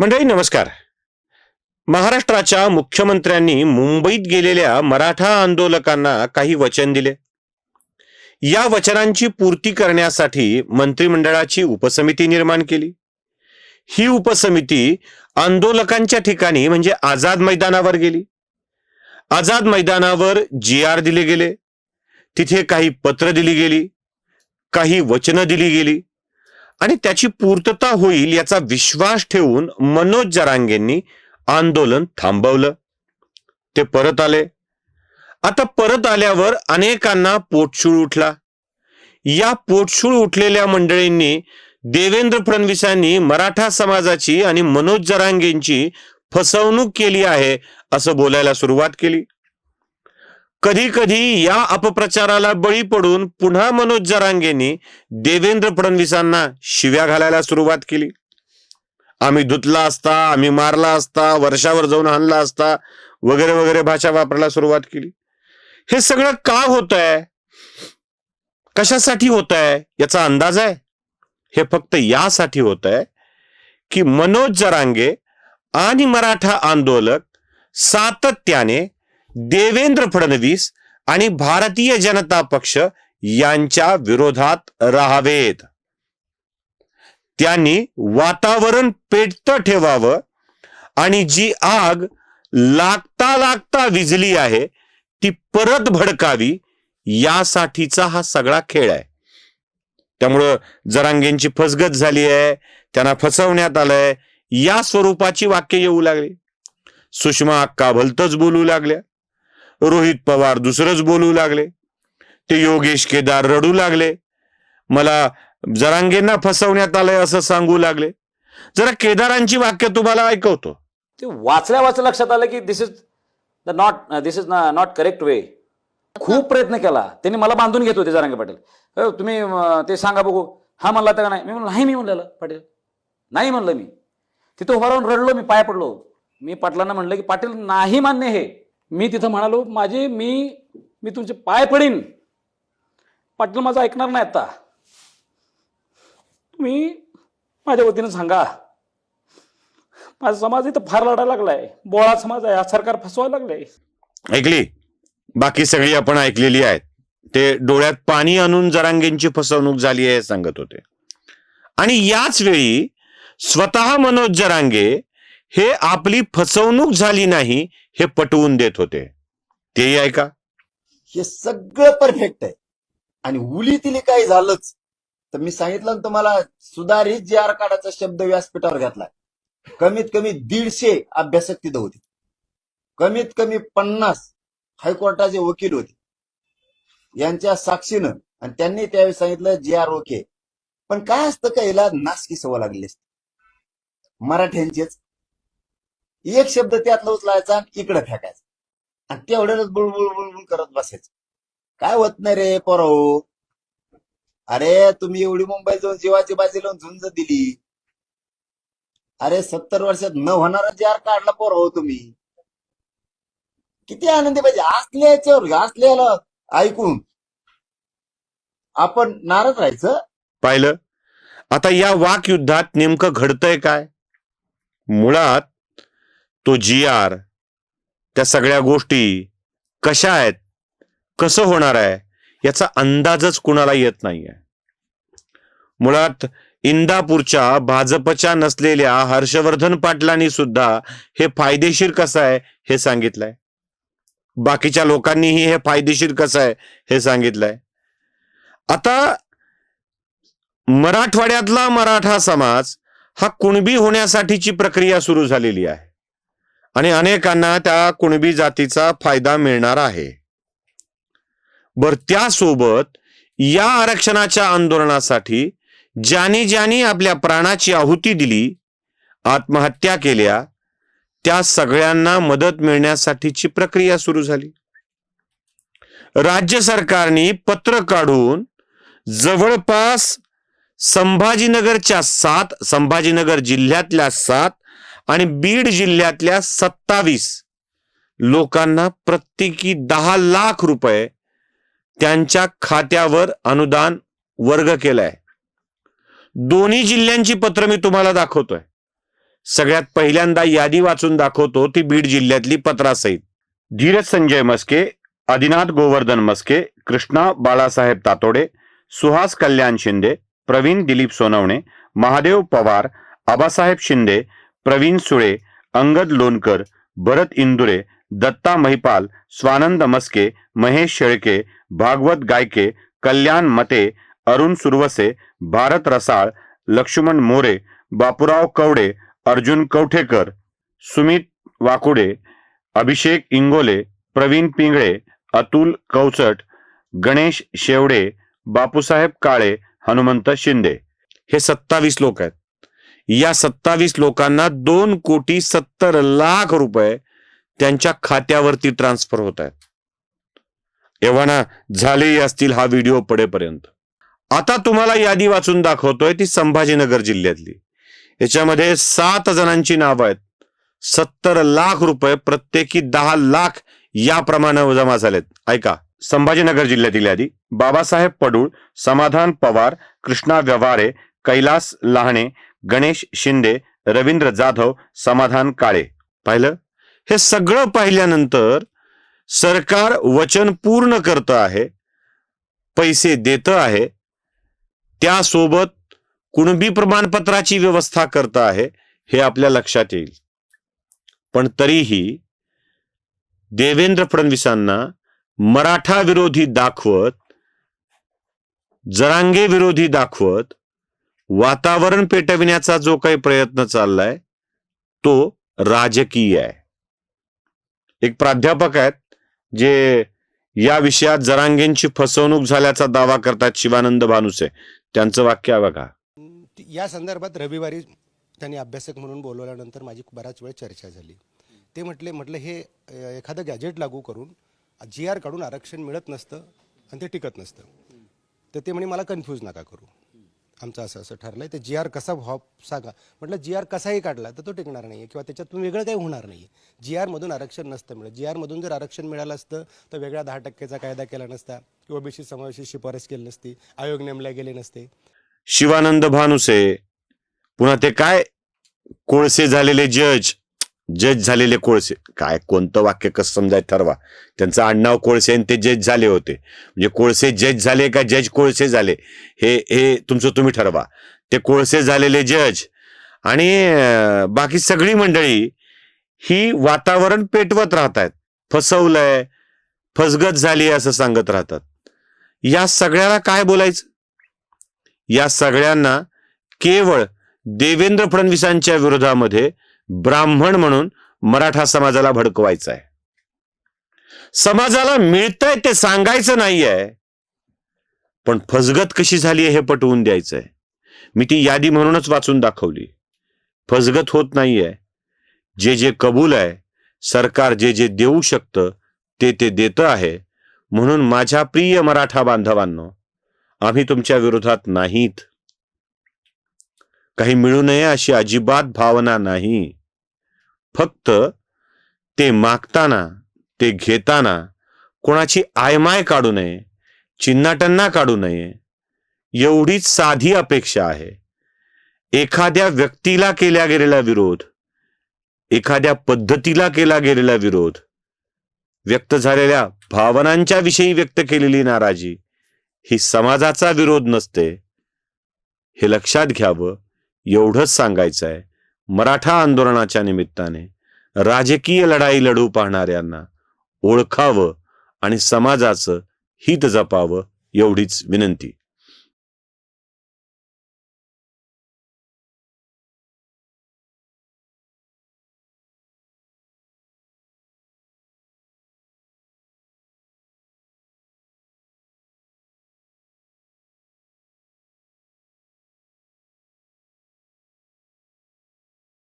मंडळी नमस्कार. महाराष्ट्राच्या मुख्यमंत्र्यांनी मुंबईत गेलेल्या मराठा आंदोलकांना काही वचन दिले. या वचनांची पूर्ती करण्यासाठी मंत्रिमंडळाची उपसमिती निर्माण केली. ही उपसमिती आंदोलकांच्या ठिकाणी म्हणजे आझाद मैदानावर गेली. आझाद मैदानावर जी आर दिले गेले. तिथे काही पत्र दिली गेली. काही वचनं दिली गेली. आणि त्याची पूर्तता होईल याचा विश्वास ठेवून मनोज जरांगेंनी आंदोलन थांबवलं. ते परत आले. आता परत आल्यावर अनेकांना पोटशूळ उठला. या पोटशूळ उठलेल्या मंडळींनी देवेंद्र फडणवीसांनी मराठा समाजाची आणि मनोज जरांगेंची फसवणूक केली आहे असं बोलायला सुरुवात केली. कधी कधी या अपप्रचाराला बळी पडून पुन्हा मनोज जरांगेंनी देवेंद्र फडणवीसांना शिव्या घालायला सुरुवात केली. आम्ही धुतला असता आम्ही मारला असता वर्षावर जाऊन आणला असता वगैरे वगैरे भाषा वापरायला सुरुवात केली. हे सगळं का होत आहे कशासाठी होत आहे याचा अंदाज आहे? हे फक्त यासाठी होत आहे की मनोज जरांगे आणि मराठा आंदोलक सातत्याने देवेंद्र फडणवीस आणि भारतीय जनता पक्ष यांच्या विरोधात राहावेत. त्यांनी वातावरण पेटतं ठेवावं आणि जी आग लागता लागता विजली आहे ती परत भडकावी यासाठीचा हा सगळा खेळ आहे. त्यामुळं जरांगेंची फसगत झाली आहे त्यांना फसवण्यात आलंय या स्वरूपाची वाक्य येऊ लागली. सुषमा अक्का भलतच बोलू लागल्या. रोहित पवार दुसरंच बोलू लागले. ते योगेश केदार रडू लागले. मला जरांगेंना फसवण्यात आलंय असं सांगू लागले. जरा केदारांची वाक्य तुम्हाला ऐकवतो. ते वाचल्या वाचल्या लक्षात आलं की this is the not this is not correct way खूप प्रयत्न केला. त्यांनी मला बांधून घेत होते जरांगे पाटील. तुम्ही ते सांगा बघू. हा म्हणला तर का नाही? मी म्हणलं नाही मी म्हणलेलं पाटील. नाही म्हणलं मी. तिथं उभा राहून रडलो मी पाय पडलो. मी पाटलांना म्हणलं की पाटील नाही मान्य हे. मी तिथं म्हणालो माझे मी मी तुमचे पाय पडीन. पाटील माझं ऐकणार नाही आता. तुम्ही माझ्या वतीनं सांगा. माझा समाज इथं फार लढायला लागलाय. बोळा समाज आहे. हा सरकार फसवायला लागलाय. ऐकली? बाकी सगळी आपण ऐकलेली आहेत. ते डोळ्यात पाणी आणून जरांगेंची फसवणूक झाली आहे सांगत होते. आणि याच वेळी स्वतः मनोज जरांगे हे आपली फसवणूक झाली नाही हे पटवून देत होते. तेही ऐका हे सगळं परफेक्ट आहे. आणि उली तिने काय झालंच. तर मी सांगितलं ना तुम्हाला सुधारित जी आर कार्डाचा शब्द व्यासपीठावर घातला. कमीत कमी दीडशे अभ्यासक तिथं होते. कमीत कमी पन्नास हायकोर्टाचे वकील होते. यांच्या साक्षीनं आणि त्यांनी त्यावेळी सांगितलं जी आर ओके पण काय असतं का याला नासकी सवय लागली असते? मराठ्यांचेच एक शब्द त्यातला उचलायचा आणि इकडे फेकायचा. आणि तेवढ्याच बुळबुळ बुळबुळ करत बसायचं. काय होत नाही रे पोराओ हो. अरे तुम्ही एवढी मुंबई जाऊन जीवाची बाजी लावून झुंज दिली. अरे सत्तर वर्षात न होणारा जार काढला पोराओ हो तुम्ही. किती आनंदी पाहिजे असल्या याच्यावर असल्याला ऐकून. आपण नाराज राहायचं. पाहिलं? आता या वाक युद्धात नेमकं घडतंय काय? मुळात तो जी आर त्या सगळ्या गोष्टी कशा आहेत कसं होणार आहे याचा अंदाजच कुणाला येत नाहीये. मुळात इंदापूरच्या भाजपच्या नसलेल्या हर्षवर्धन पाटलांनी सुद्धा हे फायदेशीर कसं आहे हे सांगितलंय. बाकीच्या लोकांनीही हे फायदेशीर कसं आहे हे सांगितलंय. आता मराठवाड्यातला मराठा समाज हा कुणबी होण्यासाठीची प्रक्रिया सुरू झालेली आहे. आणि अनेकांना त्या कुणबी जातीचा फायदा मिळणार आहे. बर त्यासोबत या आरक्षणाच्या आंदोलनासाठी ज्यांनी ज्यांनी आपल्या प्राणाची आहुती दिली आत्महत्या केल्या त्या सगळ्यांना मदत मिळण्यासाठीची प्रक्रिया सुरू झाली. राज्य सरकारने पत्र काढून जवळपास संभाजीनगरच्या सात संभाजीनगर जिल्ह्यातल्या सात आणि बीड जिल्ह्यातल्या सत्तावीस लोकांना प्रत्येकी दहा लाख रुपये त्यांच्या खात्यावर अनुदान वर्ग केलंय. दोन्ही जिल्ह्यांची पत्र मी तुम्हाला दाखवतोय. सगळ्यात पहिल्यांदा यादी वाचून दाखवतो ती बीड जिल्ह्यातली पत्रासहित. धीरज संजय मस्के आदिनाथ गोवर्धन मस्के कृष्णा बाळासाहेब तातोडे सुहास कल्याण शिंदे प्रवीण दिलीप सोनवणे महादेव पवार आबासाहेब शिंदे प्रवीण सुळे अंगद लोणकर भरत इंदुरे दत्ता महिपाल स्वानंद मस्के महेश शेळके भागवत गायके कल्याण मते अरुण सुरवसे भारत रसाळ लक्ष्मण मोरे बापूराव कवडे अर्जुन कवठेकर सुमित वाकुडे अभिषेक इंगोले प्रवीण पिंगळे अतुल कवचट गणेश शेवडे बापूसाहेब काळे हनुमंत शिंदे. हे सत्तावीस लोक आहेत. या सत्तावीस लोकांना दोन कोटी सत्तर लाख रुपये त्यांच्या खात्यावरती ट्रान्सफर होत आहेत. एव्हाना झालेही असतील हा व्हिडिओ पडेपर्यंत आता तुम्हाला यादी वाचून दाखवतोय ती संभाजीनगर जिल्ह्यातली. याच्यामध्ये सात जणांची नावं आहेत. सत्तर लाख रुपये प्रत्येकी दहा लाख या प्रमाणे जमा झालेत. ऐका संभाजीनगर जिल्ह्यातील यादी. बाबासाहेब पडूळ समाधान पवार कृष्णा व्यवहारे कैलास लहाणे गणेश शिंदे रवींद्र जाधव समाधान काळे. पाहिलं? हे सगळं पाहिल्यानंतर सरकार वचन पूर्ण करतं आहे पैसे देतं आहे त्यासोबत कुणबी प्रमाणपत्राची व्यवस्था करतं आहे हे आपल्या लक्षात येईल. पण तरीही देवेंद्र फडणवीसांना मराठा विरोधी दाखवत जरांगे विरोधी दाखवत वातावरण पेटविण्याचा जो काही प्रयत्न चाललाय तो राजकीय आहे. एक प्राध्यापक आहेत जे या विषयात जरांगेंची फसवणूक झाल्याचा दावा करतात शिवानंद भानुसे. त्यांचं वाक्य आहे बघा. या संदर्भात रविवारी त्यांनी अभ्यासक म्हणून बोलवल्यानंतर माझी बराच वेळ चर्चा झाली. ते म्हटले म्हटलं हे एखादं गॅजेट लागू करून जी आर काढून आरक्षण मिळत नसतं आणि ते टिकत नसतं. तर ते म्हणे मला कन्फ्यूज नका करू. आमचं असं असं ठरलं आहे ते जी आर कसा व्हाव सांगा. म्हटलं जी आर कसाही काढला तर तो टिकणार नाही किंवा त्याच्यातून वेगळं काही होणार नाही जी आरमधून आरक्षण नसतं मिळत. जी आरमधून जर आरक्षण मिळालं असतं तर वेगळा दहा टक्केचा कायदा केला नसता. किंवा ओबीसी समावेशी शिफारस केली नसती. आयोग नेमल्या गेले नसते. शिवानंद भानुसे पुन्हा ते काय कोळसे झालेले जज जज झालेले कोळसे. काय कोणतं वाक्य कसं समजाय ठरवा. त्यांचं आडनाव कोळसे आणि ते जज झाले होते. म्हणजे कोळसे जज झाले का जज कोळसे झाले? हे हे तुमचं तुम्ही ठरवा. ते कोळसे झालेले जज. आणि बाकी सगळी मंडळी ही वातावरण पेटवत राहतात फसवलंय फसगत झाली असं सांगत राहतात. या सगळ्याला काय बोलायचं? या सगळ्यांना केवळ देवेंद्र फडणवीसांच्या विरोधामध्ये ब्राह्मण म्हणून मराठा समाजाला भडकवायचं आहे. समाजाला मिळतंय ते सांगायचं नाहीये पण फसगत कशी झाली आहे हे पटवून द्यायचंय. मी ती यादी म्हणूनच वाचून दाखवली. फसगत होत नाहीये. जे जे कबूल आहे सरकार जे जे देऊ शकतं ते ते देतं आहे. म्हणून माझ्या प्रिय मराठा बांधवांनो आम्ही तुमच्या विरोधात नाहीत. काही मिळू नये अशी अजिबात भावना नाही. फक्त ते मागताना ते घेताना कोणाची आयमाय काढू नये चिन्नाटांना काढू नये एवढीच साधी अपेक्षा आहे. एखाद्या व्यक्तीला केल्या गेलेला विरोध एखाद्या पद्धतीला केला गेलेला विरोध व्यक्त झालेल्या भावनांच्या विषयी व्यक्त केलेली नाराजी ही समाजाचा विरोध नसते. हे लक्षात घ्यावं एवढंच सांगायचं आहे मराठा आंदोलनाच्या निमित्ताने राजकीय लढाई लढू पाहणाऱ्यांना ओळखावं आणि समाजाचं हित जपावं एवढीच विनंती.